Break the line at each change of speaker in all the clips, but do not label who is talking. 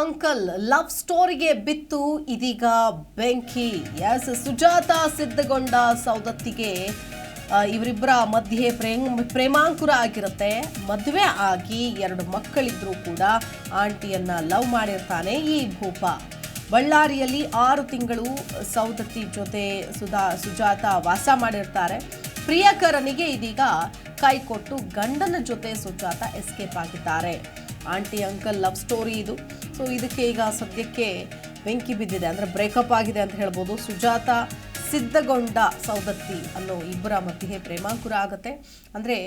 Uncle love ಸ್ಟೋರಿಗೆ ಬಿತ್ತು ಇದೀಗ ಬೆಂಕಿ. ಎಸ್, ಸುಜಾತ ಸಿದ್ಧಗೊಂಡ ಸೌದತ್ತಿಗೆ ಇವರಿಬ್ಬರ ಮಧ್ಯೆ ಪ್ರೇಮ, ಪ್ರೇಮಾಂಕುರ ಆಗಿರುತ್ತೆ. ಮದುವೆ ಆಗಿ ಎರಡು ಮಕ್ಕಳಿದ್ರೂ ಕೂಡ ಆಂಟಿಯನ್ನ ಲವ್ ಮಾಡಿರ್ತಾನೆ ಈ ಭೂಪ. ಬಳ್ಳಾರಿಯಲ್ಲಿ ಆರು ತಿಂಗಳು ಸೌದತ್ತಿ ಜೊತೆ ಸುಧಾ, ಸುಜಾತ ವಾಸ ಮಾಡಿರ್ತಾರೆ. ಪ್ರಿಯಕರನಿಗೆ ಇದೀಗ ಕೈ ಕೊಟ್ಟು ಗಂಡನ ಜೊತೆ ಸುಜಾತ ಎಸ್ಕೇಪ್ ಆಗಿದ್ದಾರೆ. ಆಂಟಿ, ಅಂಕಲ್ ಲವ್ ಸ್ಟೋರಿ ಇದು. ಸೊ ಇದಕ್ಕೆ ಈಗ ಸದ್ಯಕ್ಕೆ ಬೆಂಕಿ ಬಿದ್ದಿದೆ. ಅಂದರೆ ಬ್ರೇಕಪ್ ಆಗಿದೆ ಅಂತ ಹೇಳ್ಬೋದು. ಸುಜಾತ ಸಿದ್ಧಗೊಂಡ ಸೌದತ್ತಿ ಅನ್ನೋ ಇಬ್ಬರ ಮಧ್ಯೆ ಪ್ರೇಮಾಂಕುರ ಆಗುತ್ತೆ. ಅಂದರೆ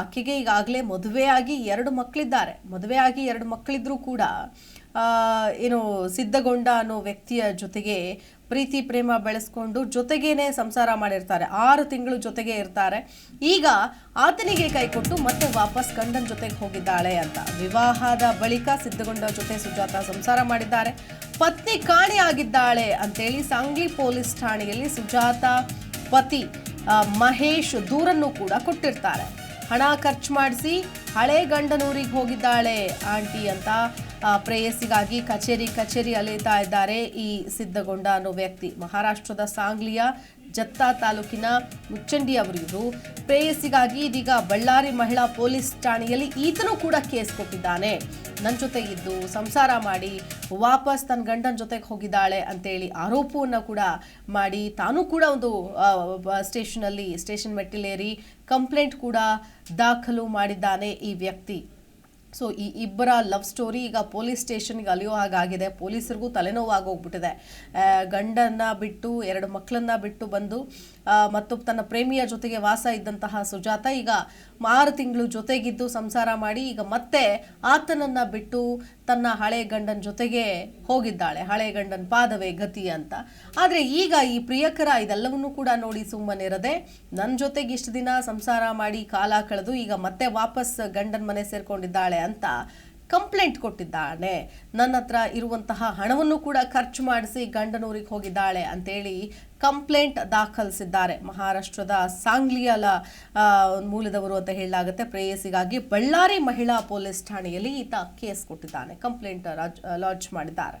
ಆಕೆಗೆ ಈಗಾಗಲೇ ಮದುವೆಯಾಗಿ ಎರಡು ಮಕ್ಕಳಿದ್ದಾರೆ ಮದುವೆಯಾಗಿ ಎರಡು ಮಕ್ಕಳಿದ್ರೂ ಕೂಡ ಏನು ಸಿದ್ಧಗೊಂಡ ಅನ್ನೋ ವ್ಯಕ್ತಿಯ ಜೊತೆಗೆ ಪ್ರೀತಿ, ಪ್ರೇಮ ಬೆಳೆಸ್ಕೊಂಡು ಜೊತೆಗೇನೆ ಸಂಸಾರ ಮಾಡಿರ್ತಾರೆ. ಆರು ತಿಂಗಳು ಜೊತೆಗೆ ಇರ್ತಾರೆ. ಈಗ ಆತನಿಗೆ ಕೈ ಕೊಟ್ಟು ಮತ್ತೆ ವಾಪಸ್ ಗಂಡನ ಜೊತೆಗೆ ಹೋಗಿದ್ದಾಳೆ ಅಂತ. ವಿವಾಹದ ಬಳಿಕ ಸಿದ್ಧಗೊಂಡ ಜೊತೆ ಸುಜಾತ ಸಂಸಾರ ಮಾಡಿದ್ದಾರೆ. ಪತ್ನಿ ಕಾಣೆಯಾಗಿದ್ದಾಳೆ ಅಂತೇಳಿ ಸಾಂಗ್ಲಿ ಪೊಲೀಸ್ ಠಾಣೆಯಲ್ಲಿ ಸುಜಾತ ಪತಿ ಮಹೇಶ್ ದೂರನ್ನು ಕೂಡ ಕೊಟ್ಟಿರ್ತಾರೆ. ಹಣ ಖರ್ಚು ಮಾಡಿಸಿ ಹಳೆ ಗಂಡನೂರಿಗೆ ಹೋಗಿದ್ದಾಳೆ ಆಂಟಿ ಅಂತ ಪ್ರೇಯಸಿಗಾಗಿ ಕಚೇರಿ ಕಚೇರಿ ಅಲೆಯುತ್ತಾ ಇದ್ದಾರೆ ಈ ಸಿದ್ಧಗೊಂಡ ಅನ್ನೋ ವ್ಯಕ್ತಿ. ಮಹಾರಾಷ್ಟ್ರದ ಸಾಂಗ್ಲಿಯ ಜತ್ತಾ ತಾಲೂಕಿನ ಮುಚ್ಚಂಡಿ ಅವರು ಇವರು ಪ್ರೇಯಸಿಗಾಗಿ ಇದೀಗ ಬಳ್ಳಾರಿ ಮಹಿಳಾ ಪೊಲೀಸ್ ಠಾಣೆಯಲ್ಲಿ ಈತನೂ ಕೂಡ ಕೇಸ್ ಕೊಟ್ಟಿದ್ದಾನೆ. ನನ್ನ ಜೊತೆ ಇದ್ದು ಸಂಸಾರ ಮಾಡಿ ವಾಪಸ್ ತನ್ನ ಗಂಡನ ಜೊತೆಗೆ ಹೋಗಿದ್ದಾಳೆ ಅಂತೇಳಿ ಆರೋಪವನ್ನು ಕೂಡ ಮಾಡಿ ತಾನೂ ಕೂಡ ಒಂದು ಸ್ಟೇಷನಲ್ಲಿ ಸ್ಟೇಷನ್ ಮೆಟ್ಟಿಲೇರಿ ಕಂಪ್ಲೇಂಟ್ ಕೂಡ ದಾಖಲು ಮಾಡಿದ್ದಾನೆ ಈ ವ್ಯಕ್ತಿ. ಸೊ ಈ ಇಬ್ಬರ ಲವ್ ಸ್ಟೋರಿ ಈಗ ಪೊಲೀಸ್ ಸ್ಟೇಷನ್ಗೆ ಅಲಿಯೋ ಹಾಗಾಗಿದೆ. ಪೊಲೀಸರಿಗೂ ತಲೆನೋವು ಆಗೋಗ್ಬಿಟ್ಟಿದೆ ಗಂಡನ್ನ ಬಿಟ್ಟು, ಎರಡು ಮಕ್ಕಳನ್ನ ಬಿಟ್ಟು ಬಂದು ಮತ್ತು ತನ್ನ ಪ್ರೇಮಿಯ ಜೊತೆಗೆ ವಾಸ ಇದ್ದಂತಹ ಸುಜಾತ ಈಗ ಆರು ತಿಂಗಳು ಜೊತೆಗಿದ್ದು ಸಂಸಾರ ಮಾಡಿ ಈಗ ಮತ್ತೆ ಆತನನ್ನ ಬಿಟ್ಟು ತನ್ನ ಹಳೆ ಗಂಡನ ಜೊತೆಗೆ ಹೋಗಿದ್ದಾಳೆ, ಹಳೆ ಗಂಡನ ಪಾದವೇ ಗತಿ ಅಂತ. ಆದರೆ ಈಗ ಈ ಪ್ರಿಯಕರ ಇದೆಲ್ಲವನ್ನೂ ಕೂಡ ನೋಡಿ ಸುಮ್ಮನಿರದೆ ನನ್ನ ಜೊತೆಗೆ ಇಷ್ಟು ದಿನ ಸಂಸಾರ ಮಾಡಿ ಕಾಲ ಕಳೆದು ಈಗ ಮತ್ತೆ ವಾಪಸ್ ಗಂಡನ ಮನೆ ಸೇರ್ಕೊಂಡಿದ್ದಾಳೆ ಅಂತ ಕಂಪ್ಲೇಂಟ್ ಕೊಟ್ಟಿದ್ದಾನೆ ನನ್ನ ಹತ್ರ ಇರುವಂತಹ ಹಣವನ್ನು ಕೂಡ ಖರ್ಚು ಮಾಡಿಸಿ ಗಂಡನೂರಿಗೆ ಹೋಗಿದ್ದಾಳೆ ಅಂತೇಳಿ ಕಂಪ್ಲೇಂಟ್ ದಾಖಲಿಸಿದ್ದಾರೆ. ಮಹಾರಾಷ್ಟ್ರದ ಸಾಂಗ್ಲಿಯಲ ಮೂಲದವರು ಅಂತ ಹೇಳಲಾಗುತ್ತೆ. ಪ್ರೇಯಸಿಗಾಗಿ ಬಳ್ಳಾರಿ ಮಹಿಳಾ ಪೊಲೀಸ್ ಠಾಣೆಯಲ್ಲಿ ಈತ ಕೇಸ್ ಕೊಟ್ಟಿದ್ದಾನೆ. ಕಂಪ್ಲೇಂಟ್ ಲಾಂಚ್ ಮಾಡಿದ್ದಾರೆ.